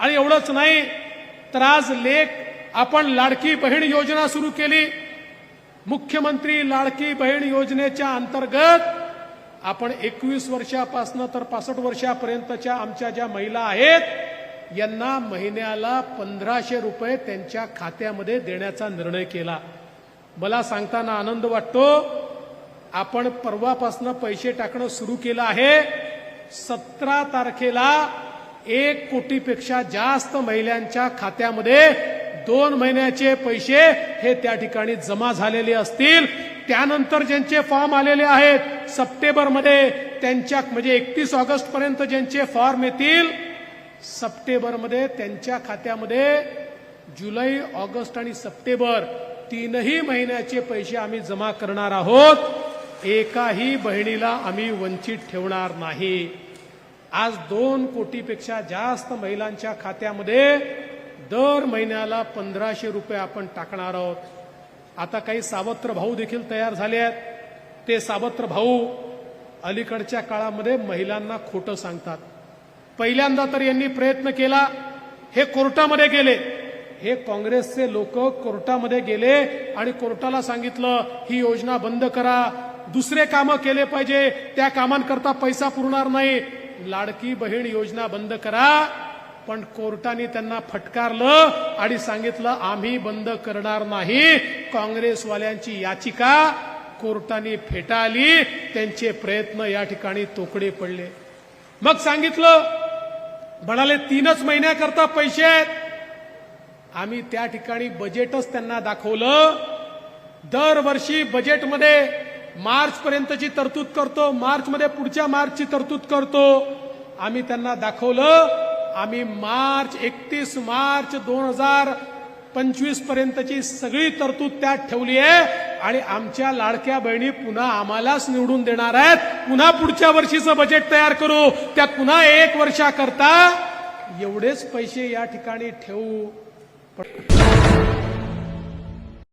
आणि एवढंच नाही तर आज लेख आपण लाडकी बहीण योजना सुरू केली. मुख्यमंत्री लाडकी बहीण योजनेच्या अंतर्गत आपण एकवीस वर्षापासनं तर पासष्ट वर्षापर्यंतच्या आमच्या ज्या महिला आहेत यांना महिन्याला पंधराशे रुपये त्यांच्या खात्यामध्ये देण्याचा निर्णय केला. मला सांगताना आनंद वाटतो आपण परवापासनं पैसे टाकणं सुरू केलं आहे. सतरा तारखेला एक कोटीपेक्षा जास्त महिलांच्या खात्यामध्ये दोन महिन्याचे पैसे हे त्या ठिकाणी जमा झालेले असतील. त्यानंतर ज्यांचे फॉर्म आलेले आहेत सप्टेंबरमध्ये त्यांच्या म्हणजे एकतीस ऑगस्ट पर्यंत ज्यांचे फॉर्म येतील सप्टेंबरमध्ये त्यांच्या खात्यामध्ये जुलै ऑगस्ट आणि सप्टेंबर तीनही महिन्याचे पैसे आम्ही जमा करणार आहोत. एकाही बहिणीला आम्ही वंचित ठेवणार नाही. आज दोन कोटीपेक्षा जास्त महिलांच्या खात्यामध्ये दर महिन्याला पंधराशे रुपये आपण टाकणार आहोत. आता काही सावत्र भाऊ देखील तयार झाले आहेत. ते सावत्र भाऊ अलीकडच्या काळामध्ये महिलांना खोटं सांगतात. पहिल्यांदा तर यांनी प्रयत्न केला हे कोर्टामध्ये गेले. हे काँग्रेसचे लोक कोर्टामध्ये गेले आणि कोर्टाला सांगितलं ही योजना बंद करा. दुसरे कामं केले पाहिजे. त्या कामांकरता पैसा पुरणार नाही. लाडकी बहीण योजना बंद करा. पण कोर्टाने त्यांना फटकारलं आणि सांगितलं आम्ही बंद करणार नाही. काँग्रेसवाल्यांची याचिका कोर्टाने फेटाळली. त्यांचे प्रयत्न या ठिकाणी तोकडे पडले. मग सांगितलं म्हणाले तीनच महिन्याकरता पैसे आहेत. आम्ही त्या ठिकाणी बजेटच त्यांना दाखवलं. दरवर्षी बजेटमध्ये मार्च पर्यंतची तरतूद करतो मार्च मध्ये पुढच्या मार्चची तरतूद करतो. आम्ही त्यांना दाखवलं आम्ही मार्च एकतीस मार्च दोन हजार पंचवीस पर्यंतची सगळी तरतूद त्यात ठेवली आहे आणि आमच्या लाडक्या बहिणी पुन्हा आम्हालाच निवडून देणार आहेत. पुन्हा पुढच्या वर्षीचं बजेट तयार करू. त्यात पुन्हा एक वर्षाकरता एवढेच पैसे या ठिकाणी ठेवू.